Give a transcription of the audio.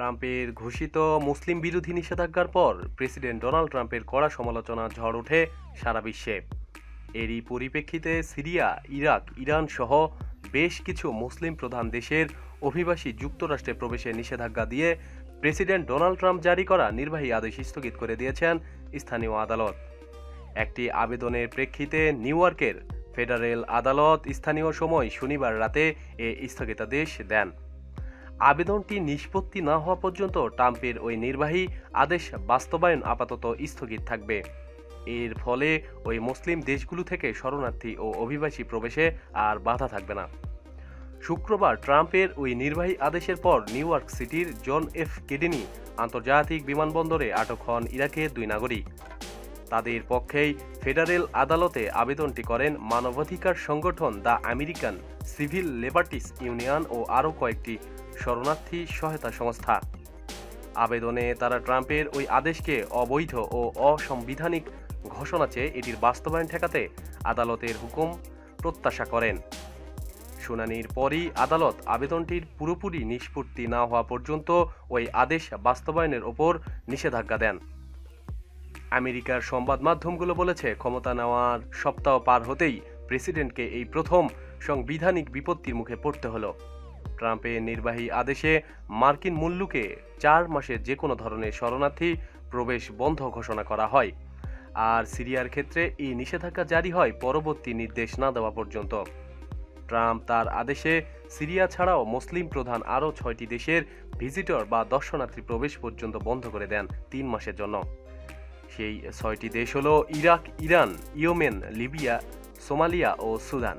ট্রাম্পের ঘোষিত মুসলিম বিরোধী নিষেধাজ্ঞার পর প্রেসিডেন্ট ডোনাল্ড ট্রাম্পের কড়া সমালোচনা ঝড় ওঠে সারা বিশ্বে। এরই পরিপ্রেক্ষিতে সিরিয়া, ইরাক, ইরান সহ বেশ কিছু মুসলিম প্রধান দেশের অভিবাসী যুক্তরাষ্ট্রে প্রবেশের নিষেধাজ্ঞা দিয়ে প্রেসিডেন্ট ডোনাল্ড ট্রাম্প জারি করা নির্বাহী আদেশ স্থগিত করে দিয়েছেন স্থানীয় আদালত। একটি আবেদনের প্রেক্ষিতে নিউ ফেডারেল আদালত স্থানীয় সময় শনিবার রাতে এ স্থগিতাদেশ দেন। আবেদনটি নিষ্পত্তি না হওয়া পর্যন্ত ট্রাম্পের ওই নির্বাহী আদেশ বাস্তবায়ন আপাতত স্থগিত থাকবে। এর ফলে ওই মুসলিম দেশগুলো থেকে শরণার্থী ও অভিবাসী প্রবেশে আর বাধা থাকবে না। শুক্রবার ট্রাম্পের ওই নির্বাহী আদেশের পর নিউ ইয়র্ক সিটির জন এফ কেডেনি আন্তর্জাতিক বিমানবন্দরে আটক হন ইরাকের দুই নাগরিক। তাদের পক্ষেই ফেডারেল আদালতে আবেদনটি করেন মানবাধিকার সংগঠন the American civil liberties union ও আরও কয়েকটি শরণার্থী সহায়তা সংস্থা। আবেদনে তারা ট্রাম্পের ওই আদেশকে অবৈধ ও অসাংবিধানিক ঘোষণা চেয়ে এটির বাস্তবায়ন ঠেকাতে আদালতের হুকুম প্রত্যাশা করেন। শুনানির পরই আদালত আবেদনটির পুরোপুরি নিষ্পত্তি না হওয়া পর্যন্ত ওই আদেশ বাস্তবায়নের ওপর নিষেধাজ্ঞা দেন। আমেরিকার সংবাদ মাধ্যমগুলো বলেছে, ক্ষমতা নেওয়ার সপ্তাহ পার হতেই প্রেসিডেন্টকে এই প্রথম সাংবিধানিক বিপত্তির মুখে পড়তে হলো। ট্রাম্পের নির্বাহী আদেশে মার্কিন মুল্লুকে চার মাসের যে কোনো ধরনের শরণার্থী প্রবেশ বন্ধ ঘোষণা করা হয়। আর সিরিয়ার ক্ষেত্রে এই নিষেধাজ্ঞা জারি হয় পরবর্তী নির্দেশ না দেওয়া পর্যন্ত। ট্রাম্প তার আদেশে সিরিয়া ছাড়াও মুসলিম প্রধান আরও ছয়টি দেশের ভিজিটর বা দর্শনার্থী প্রবেশ পর্যন্ত বন্ধ করে দেন তিন মাসের জন্য। সেই ছয়টি দেশ হলো Iraq, Iran, Yemen, Libya, Somalia ও সুদান।